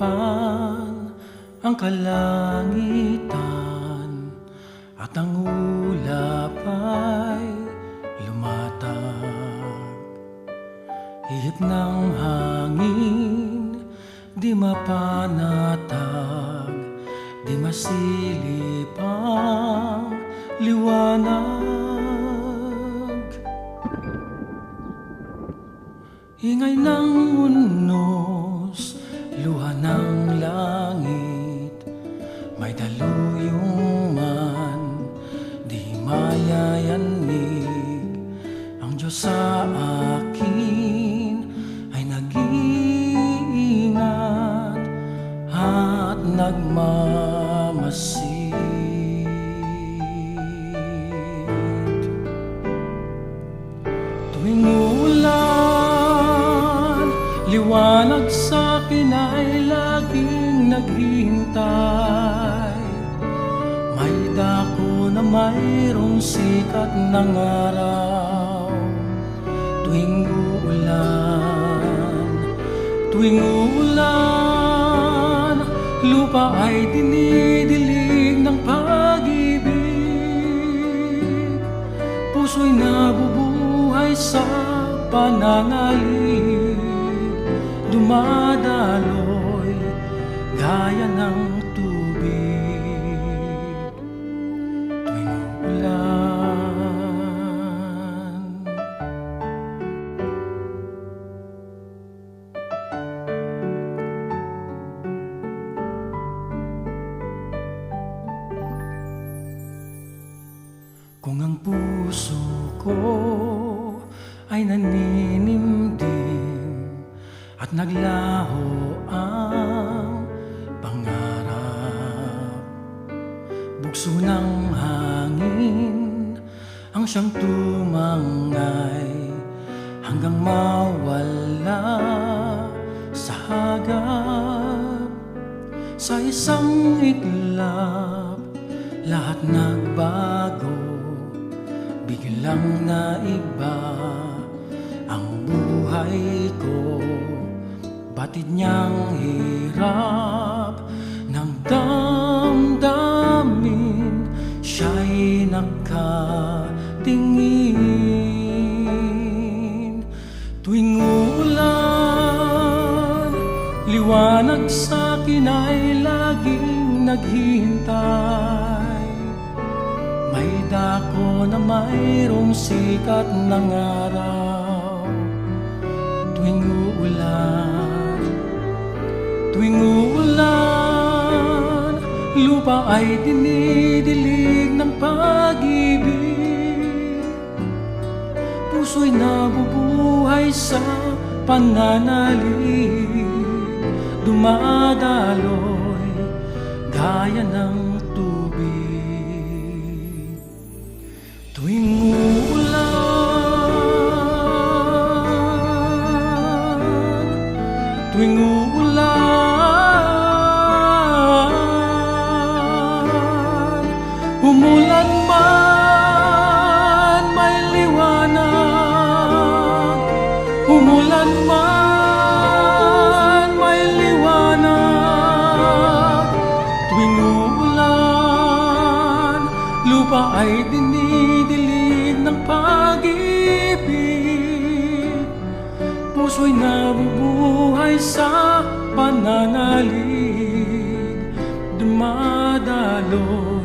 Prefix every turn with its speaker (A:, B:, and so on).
A: Natakpan ang kalangitan At ang ulap ay lumatag. Ihip ng hangin, di mapanatag Di masilip ang liwanag. Ingay ng unos, luha ng langit May daluyong man, di mayayanig. Ang Diyos sa akin ay nag-iingat At nagmamasid. Tuwing ulan, liwanag sa naghihintay. May dako na mayroong sikat ng araw. Tuwing uulan, tuwing uulan Lupa ay dinidilig ng pag-ibig. Puso'y nabubuhay sa pananalig Dumadaloy gaya ng tubig. Tuwing ulan. Kung ang puso ko ay naninimdim At naglaho ang Bugso ng hangin ang siyang tumangay Hanggang mawala sa hagap. Sa isang iglap lahat nagbago Biglang naiba ang buhay ko. Batid niyang hirap nakatingin Tuwing ulan, liwanag sa akin ay laging naghihintay. May dako na mayroong sikat ng araw. Tuwing uulan, tuwing uulan Lupa ay dinidilig ng pag-ibig. Puso'y nabubuhay sa pananalig Dumadaloy gaya ng tubig. Tuwing uulan Tuwing uulan Umulan man may liwanag. Tuwing uulan Lupa ay dinidilig ng pag-ibig. Puso'y nabubuhay sa pananalig. Tubig